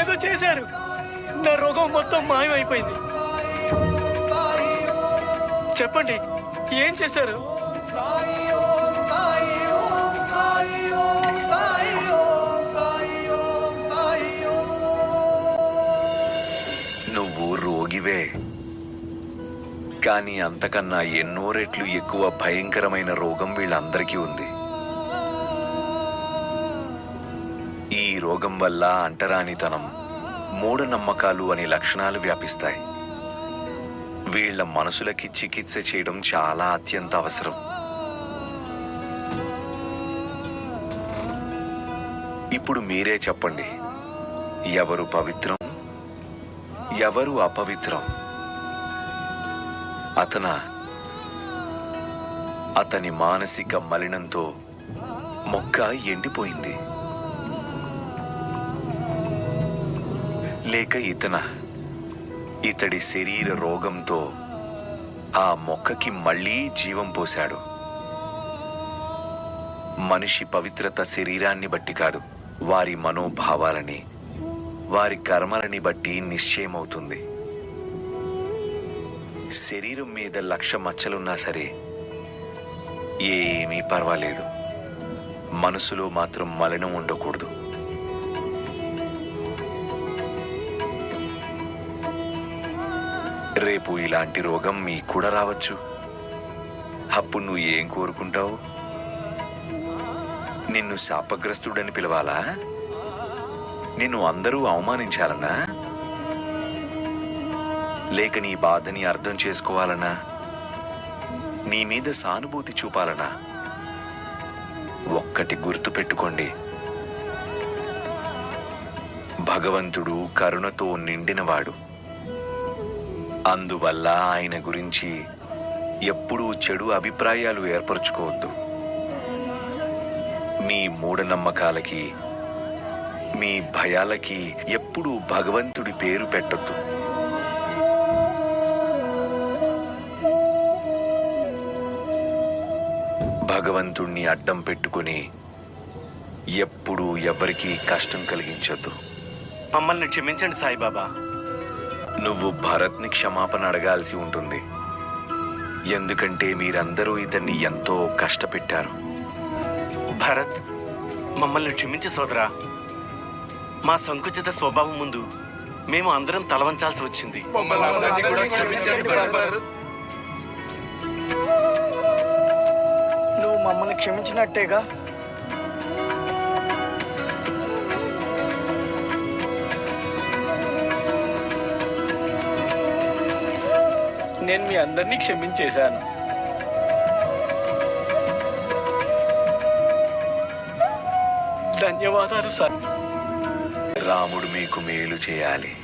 ఏదో చేశారు. నా రోగం మొత్తం మాయమైపోయింది. చెప్పండి ఏం చేశారు? నువ్వు రోగివే. కానీ అంతకన్నా ఎన్నో రెట్లు ఎక్కువ భయంకరమైన రోగం వీళ్ళందరికీ ఉంది. రోగం వల్ల అంటరానితనం మూఢనమ్మకాలు అనే లక్షణాలు వ్యాపిస్తాయి. వీళ్ళ మనసులకి చికిత్స చేయడం చాలా అత్యంత అవసరం. ఇప్పుడు మీరే చెప్పండి ఎవరు పవిత్రం ఎవరు అపవిత్రం? అతన? అతని మానసిక మలినంతో మొక్క ఎండిపోయింది. లేక ఇతన ఇతడి శరీర రోగంతో ఆ మొక్కకి మళ్ళీ జీవం పోశాడు. మనిషి పవిత్రత శరీరాన్ని బట్టి కాదు వారి మనోభావాలని వారి కర్మలని బట్టి నిశ్చయమవుతుంది. శరీరం మీద లక్ష మచ్చలున్నా సరే ఏమీ పర్వాలేదు. మనసులో మాత్రం మలినం ఉండకూడదు. రేపు ఇలాంటి రోగం మీకు కూడా రావచ్చు. అప్పుడు నువ్వు ఏం కోరుకుంటావు? నిన్ను శాపగ్రస్తుడని పిలవాలా? నిన్ను అందరూ అవమానించాలనా? లేక నీ బాధని అర్థం చేసుకోవాలనా? నీ మీద సానుభూతి చూపాలనా? ఒక్కటి గుర్తు పెట్టుకోండి. భగవంతుడు కరుణతో నిండినవాడు. అందువల్ల ఆయన గురించి ఎప్పుడూ చెడు అభిప్రాయాలు ఏర్పరచుకోవద్దు. మీ మూఢనమ్మకాలకి మీ భయాలకి ఎప్పుడూ భగవంతుడి పేరు పెట్టొద్దు. భగవంతుణ్ణి అడ్డం పెట్టుకుని ఎప్పుడూ ఎవరికీ కష్టం కలిగించొద్దు. మమ్మల్ని క్షమించండి సాయిబాబా. నువ్వు భరత్ని క్షమాపణ అడగాల్సి ఉంటుంది. ఎందుకంటే మీరందరూ ఇతన్ని ఎంతో కష్టపెట్టారు. భరత్ మమ్మల్ని క్షమించు సోదరా. మా సంకుచిత స్వభావం ముందు మేము అందరం తలవంచాల్సి వచ్చింది. నువ్వు మమ్మల్ని క్షమించినట్టేగా? నేను మీ అందరినీ క్షమించేశాను. ధన్యవాదాలు సార్. రాముడు మీకు మేలు చేయాలి.